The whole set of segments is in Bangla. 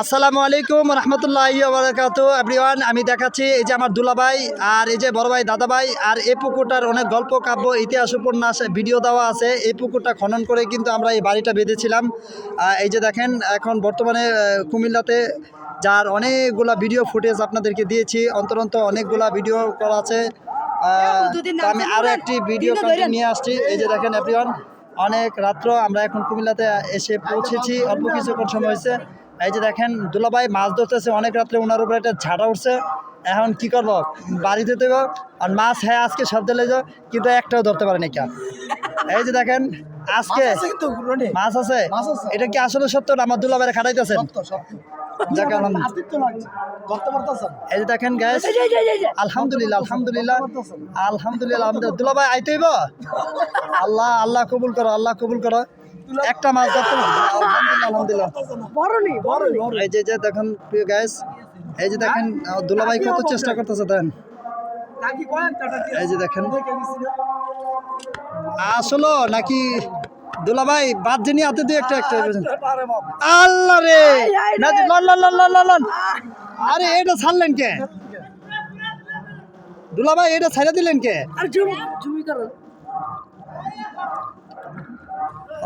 আসসালামু আলাইকুম রহমতুল্লাহ বারাকাত এভরিওয়ান আমি দেখাচ্ছি এই যে আমার দুলাভাই আর এই যে বড় ভাই দাদা ভাই আর এই পুকুরটার অনেক গল্প কাব্য ইতিহাস উপন্যাস ভিডিও দেওয়া আছে। এই পুকুরটা খনন করে কিন্তু আমরা এই বাড়িটা বেঁধেছিলাম। এই যে দেখেন এখন বর্তমানে কুমিল্লাতে যার অনেকগুলা ভিডিও ফুটেজ আপনাদেরকে দিয়েছি অন্তরন্ত অনেকগুলা ভিডিও করা আছে। আমি আরও একটি ভিডিও নিয়ে আসছি। এই যে দেখেন এভরিওয়ান অনেক রাত্র আমরা এখন কুমিল্লাতে এসে পৌঁছেছি। অল্প কিছুক্ষণ সময় হয়েছে। এই যে দেখেন দুলাভাই মাছ ধরতেছে অনেক রাত্রে ওনার উপরে একটা ঝাড়া উঠছে। এখন কি করব? বাড়িতে দেব আর মাছ হ্যাঁ আজকে সব দিলে যাও কিন্তু একটাও ধরতে পারেনি কেউ। এই যে দেখেন আজকে মাছ আছে এটা কি আসলে সত্য না? আমার দুলাভাইরে খাটাইতেছেন? যাক এই যে দেখেন গ্যাস আলহামদুলিল্লাহ আলহামদুলিল্লাহ। আলহামদুলিল্লাহ আলহামদুলিল্লাহ দুলাভাই আইতেইব আল্লাহ আল্লাহ কবুল করো আল্লাহ কবুল করো। একটা মাছ ধরতে আলহামদুলিল্লাহ আলহামদুলিল্লাহ। এই যে যে দেখেন প্রিয় গ্যাস এই যে দেখেন দুলাভাই কত চেষ্টা করতেছে দেখেন এই যে দেখেন। আসলো নাকি দুলাভাই বাদ যিনি হাতে দিয়ে একটা একটা আল্লাহ রে। আরে এটা ছাড়লেন কে? দুলাভাই এটা ছাড়া দিলেন কে?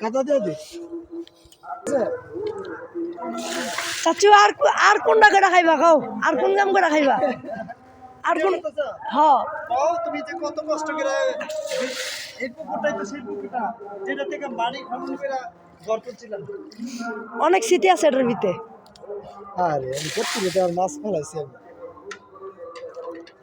কাদা দিয়ে দে। চাচু আর কো- আর কোনটা করে খাইবা খাও আর কোন কাম করে খাইবা? আর কোন হ। ও তুমি যে কত কষ্ট করে এই পুকুরটাই তো সেই পুকুরটা যেটা থেকে বাড়ি খনন করে ঘর করছিলাম। অনেক স্মৃতি আছে এটার ভিতরে। আরে আমি করতে আর মাছ ফেলাইছি আমি।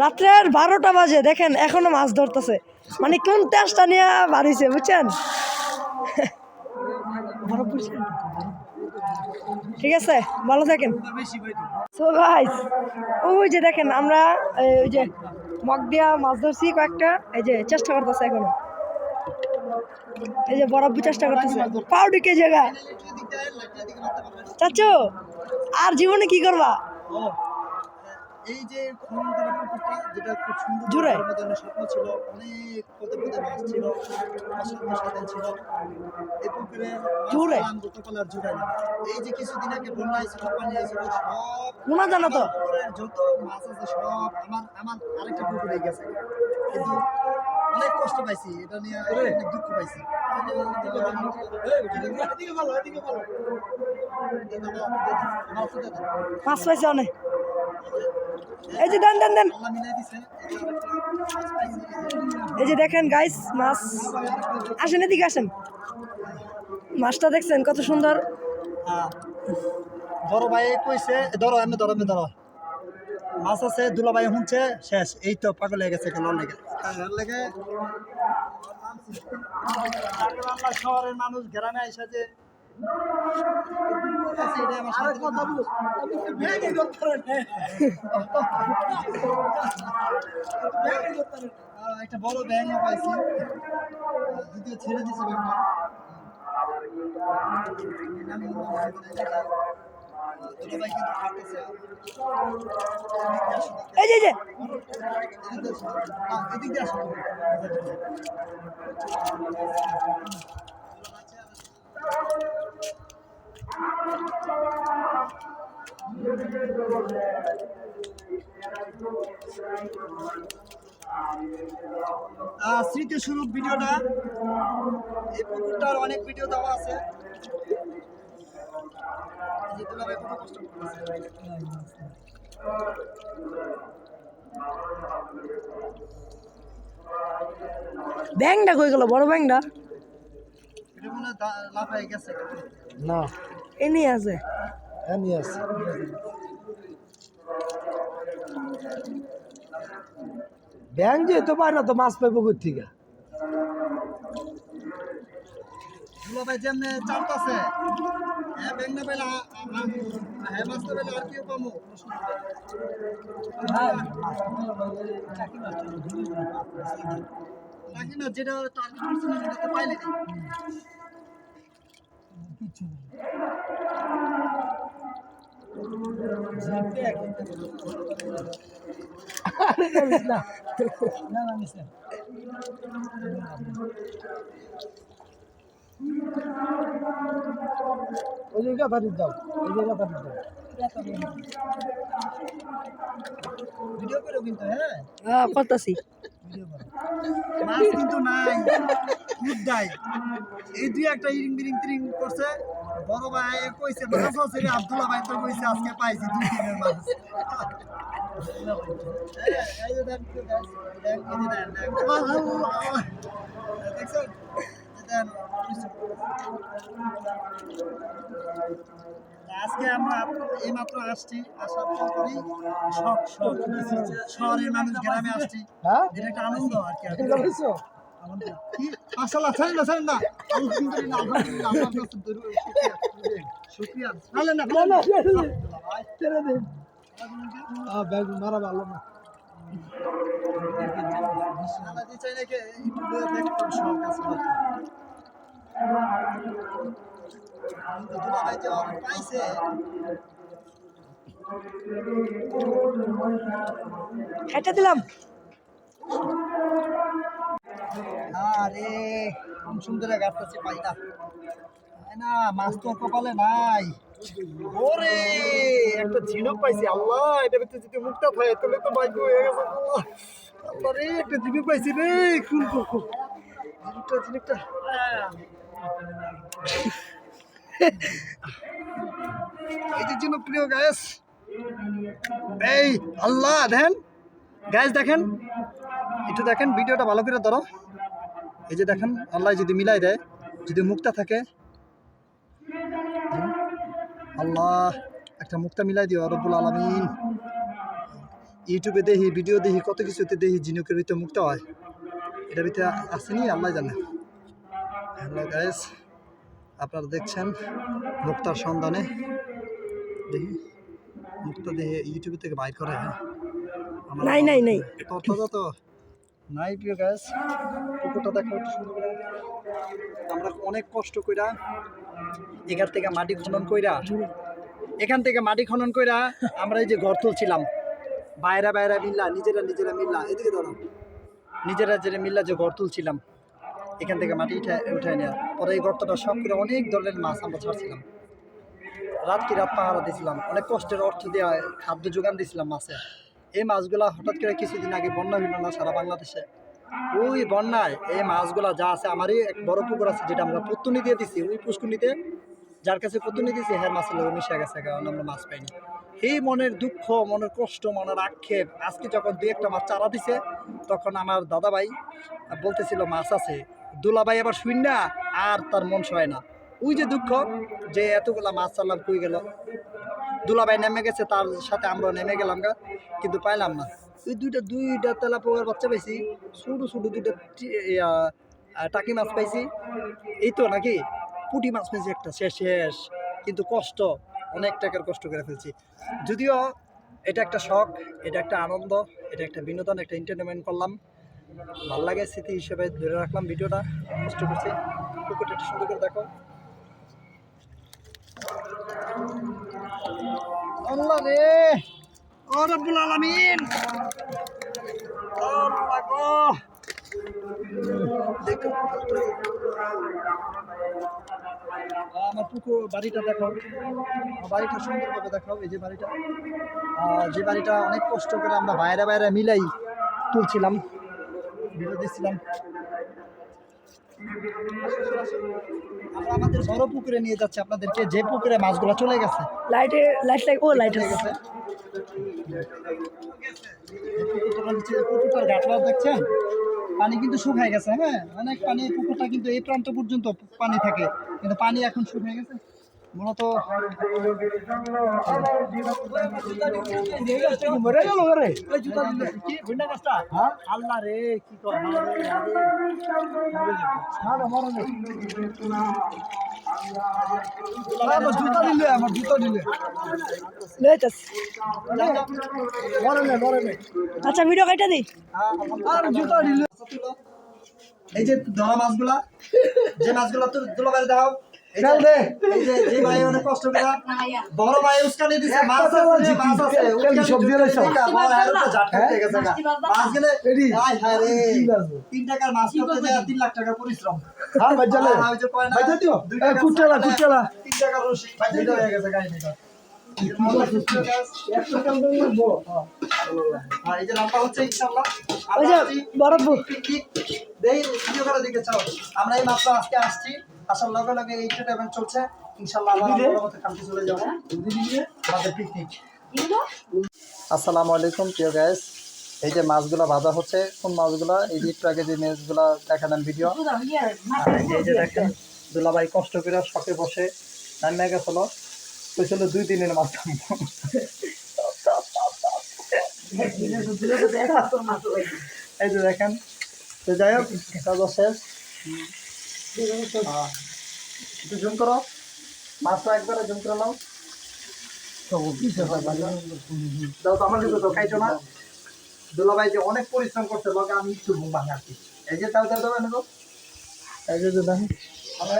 রাত্রের বারোটা বাজে, দেখেন, এখনও মাছ ধরতেছে। মানে কোন তেজটা নিয়ে বাড়িছে, বুঝছেন? ঠিক আছে, ভালো থাকেন। সো গাইস ওই যে দেখেন, আমরা ওই যে মগ দিয়া মাছ ধরছি কয়েকটা, এই যে চেষ্টা করতেছে এখনও। এই যে বরফ চেষ্টা করতেছে। পাউডি কে জায়গা চাচু, আর জীবনে কি করবা? এই যে খনন করা পুকুরটা যেটা খুব সুন্দর। ধরনের স্বপ্ন ছিল অনেক পদে পদে মাছ ছিল অসাধ্য সাধন ছিল। এই পুকুরে মাছ জোরে। পেলাম গতকাল আর জোড়াই এই যে কিছুদিন আগে বন্যা হয়েছিল পানি হয়েছিল সব শোনা জানো তো। যত মাছ আছে সব আমার আমার আরেকটা পুকুরে গেছে। কিন্তু অনেক কষ্ট পাইছি এটা নিয়ে অনেক দুঃখ পাইছি। মাছ পাইছে অনেক। এই যে দেন দেন দেন। আল্লাহ মিলাই দিছে। এই যে দেখেন গাইস মাছ। আসেন এদিকে আসেন। মাছটা দেখছেন কত সুন্দর। হ্যাঁ। বড় ভাই কইছে ধরো এমনি ধরো আমি ধরো। মাছ আছে দুলা ভাই শুনছে শেষ। এই তো পাগল হয়ে গেছে কেন লেগে। লেগে। শহরের মানুষ গ্রামে আইসা যে একটা বড় ব্যাঙও পাইছি দ্বিতীয় ছেড়ে দিছে যে এই যে। এদিক দিয়ে আসো আহ, স্মৃতিস্বরূপ ভিডিওটা। এই পুকুরটার অনেক ভিডিও দেওয়া আছে। কষ্ট ব্যাংটা কই গেল? বড় ব্যাংটা না। এনি আছে? এমনি আছে। ব্যাংক যেহেতু পায় না তো মাছ পাইব কই থেকে দুলাভাই যেমনে চালতাছে হ্যাঁ ব্যাংক না হ্যাঁ মাছ তো পেলে আর কেউ পাবো? নাকি না যেটা টার্গেট করছে না সেটা তো পাইলে না না। না না। ওই যে গাথা দাও ওই যে গাথা দাও। ভিডিও করে কিন্তু হ্যাঁ? হ্যাঁ করতেছি। মাছ কিন্তু নাই মুদ্দাই এই দুই একটা ইরিং বিরিং তিরিং করছে বড় ভাই কইছে মাছ আছে রে আব্দুল্লাহ ভাই তো কইছে আজকে পাইছি দুই দিনের মাছ! দেখছেন? আজকে আমরা এইমাত্র আসছি আসার পরই শহরের মানুষ গ্রামে আসছি। হ্যাঁ? এটা একটা আনন্দ আর কি ছাড়েন না ছাড়েন না। আলহামদুলিল্লাহ আলহামদুলিল্লাহ শুকরিয়া না না না ছেড়ে মারা ভালো না। যে চাই নাকি অনেক পাইছে এটা দিলাম। আরে সুন্দর গাছটাছে পাই না পাই না কপালে নাই। ঝিনুক আল্লাহ যদি পাইছি গ্যাস এই আল্লাহ, দেখেন গ্যাস দেখেন, একটু দেখেন, ভিডিওটা ভালো করে ধরো। এই যে দেখেন, আল্লাহ যদি মিলাই দেয়, যদি মুক্তা থাকে আল্লাহ একটা মুক্তা মিলাই দিও রব্বুল আলমিন। ইউটিউবে দেখি ভিডিও দেখি কত কিছুতে দেখি জিনুকের ভিতরে মুক্তা হয়। এটার ভিতরে আসেনি আল্লাহ জানে। হ্যালো গাইস আপনারা দেখছেন মুক্তার সন্ধানে। দেখি মুক্তা দেখে ইউটিউব থেকে বাইর করে হ্যাঁ। নাই, নাই, নাই। তথ্য তো নাই প্রিয় গাছ পুকুরটা দেখো একটু সুন্দর করে। আমরা অনেক কষ্ট কইরা এখান থেকে মাটি খনন কইরা, এখান থেকে মাটি খনন কইরা আমরা এই যে ঘর তুলছিলাম। বাইরা বাইরা মিল্লা, নিজেরা নিজেরা মিল্লা, এদিকে ধরো। নিজেরা নিজেরা মিল্লা যে ঘর তুলছিলাম, এখান থেকে মাটি উঠে উঠায় নেওয়া পরে এই গর্তটা সব করে অনেক ধরনের মাছ আমরা ছাড়ছিলাম। রাত কি রাত পাহারা দিয়েছিলাম অনেক কষ্টের অর্থ দেওয়া খাদ্য যোগান দিয়েছিলাম মাছের এই মাছগুলা হঠাৎ করে কিছুদিন আগে বন্যা হইল না সারা বাংলাদেশে ওই বন্যায় এই মাছগুলা যা আছে, আমারই এক বড় পুকুর আছে যেটা আমরা পুতুনি দিয়ে দিছি, ওই পুষ্কুনিতে যার কাছে পুতুনি দিছি হ্যাঁ মাছের লোক মিশে গেছে, কারণ আমরা মাছ পাইনি। এই মনের দুঃখ, মনের কষ্ট, মনের আক্ষেপ, আজকে যখন দুই একটা মাছ চারা দিছে, তখন আমার দাদা ভাই বলতেছিল, মাছ আছে। দুলাভাই আবার শুন না, আর তার মন সয় না। ওই যে দুঃখ যে এতগুলা মাছ চালাম কই গেল? দুলাভাই নেমে গেছে, তার সাথে আমরা নেমে গেলাম গা, কিন্তু পাইলাম না। ওই দুইটা দুইটা তেলা পোয়ার বাচ্চা পাইছি ছোটো ছোটো দুইটা টাকি মাছ পাইছি। এই তো নাকি? পুঁটি মাছ পাইছি একটা, শেষ শেষ। কিন্তু কষ্ট, অনেক টাকার কষ্ট করে ফেলছি। যদিও এটা একটা শখ, এটা একটা আনন্দ, এটা একটা বিনোদন, একটা এন্টারটেনমেন্ট করলাম। ভালো লাগে স্মৃতি হিসেবে ধরে রাখলাম ভিডিওটা। কষ্ট করছি। পুকুরটা একটু সুন্দর করে দেখো। আল্লাহ রে। ও রব্বুল আলামিন। আমার পুকুর, বাড়িটা দেখো। বাড়িটা সুন্দরভাবে দেখাও এই যে বাড়িটা। যে বাড়িটা অনেক কষ্ট করে আমরা বাইরে বাইরে মিলাই তুলছিলাম, ভিডিও দিচ্ছিলাম। আমরা আমাদের বড় পুকুরে নিয়ে যাচ্ছি আপনাদেরকে যে পুকুরে মাছগুলো চলে গেছে। লাইটে লাইট লাইট ও লাইট হয়ে গেছে। পুকুরটার গাছ দেখছেন? পানি কিন্তু শুকায় গেছে হ্যাঁ? অনেক পানি পুকুরটা কিন্তু এই প্রান্ত পর্যন্ত পানি থাকে কিন্তু পানি এখন শুকিয়ে গেছে। মূলত মরে গেল রে আল্লাহ রে কি কর আমার জুতা দিলে আমার জুতা দিলে নেই আচ্ছা ভিডিও কাইটা দিই আর জুতা দিলে এই যে ধরা মাছগুলা যে মাছগুলা তোর দুলাবাই দাও। এই দে। এই যে যে ভাই অনেক কষ্ট করে বড় ভাই উস্কানি দিছে মাছ আছে মাছ আছে বড় ভাই তো গেছে মাছ গেলে এডি। হায় রে। টাকার মাছ করতে যায় লাখ টাকা পরিশ্রম। হ্যাঁ ভাই চলে। যে কয় না, ভাই দিও। ভাই হয়ে গেছে আমরা এই মাত্র আজকে আসছি। আসার লগে লগে এই এন্টারটেইনমেন্ট চলছে। ইনশাআল্লাহ আবার আমরা কালকে চলে যাব। আমাদের পিকনিক আসসালামু আলাইকুম প্রিয় গাইস এই যে মাছগুলো ভাজা হচ্ছে কোন মাছগুলো? এই যে একটু আগে যে মাছগুলো দেখালাম ভিডিও এই যে- দেখেন দুলাভাই কষ্ট করে শখে বসে রান্না গেছিল কইছিল দুই দিনের মাছ। এই যে দেখেন তো যাই হোক শেষ। একবারে তো আমার না? দুলাভাই যে অনেক পরিশ্রম করছে আমি একটু এই যে তাও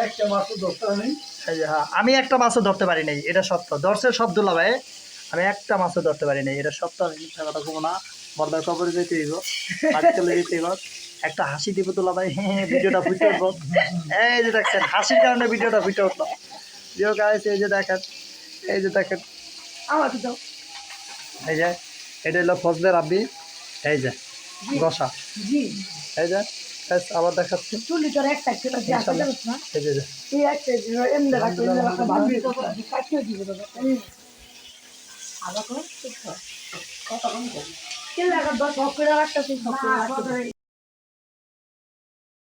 একটা মাছ দশটা নেই এই যে হ্যাঁ আমি একটা মাছও ধরতে পারি নাই, এটা সত্য। ধরছে সব দুলাভাই, আমি একটা মাছও ধরতে পারি নাই, এটা সত্য। আমি মিথ্যা কথা কমো না। বর্দার কবরে যেতে হইব হইব। একটা হাসি দিব দুলাভাই হ্যাঁ ভিডিওটা ফুটে উঠবো। এই যে দেখছেন হাসির কারণে ভিডিওটা ফুটে উঠল। জিও গাইস এই যে দেখেন এই যে দেখেন। আমার তো দাও। এই যে এটা হলো ফজলের আব্বি এই যে গসা জি। এই যে আবার দেখাচ্ছি। ছিল যে আসলে না? এই যে যে। এই একটা এমনি রাখতে এমনি রাখতে ভাবি কাটিয়ে দিব দাদা আবার কত কত কম কে লাগা দশ করে রাখতে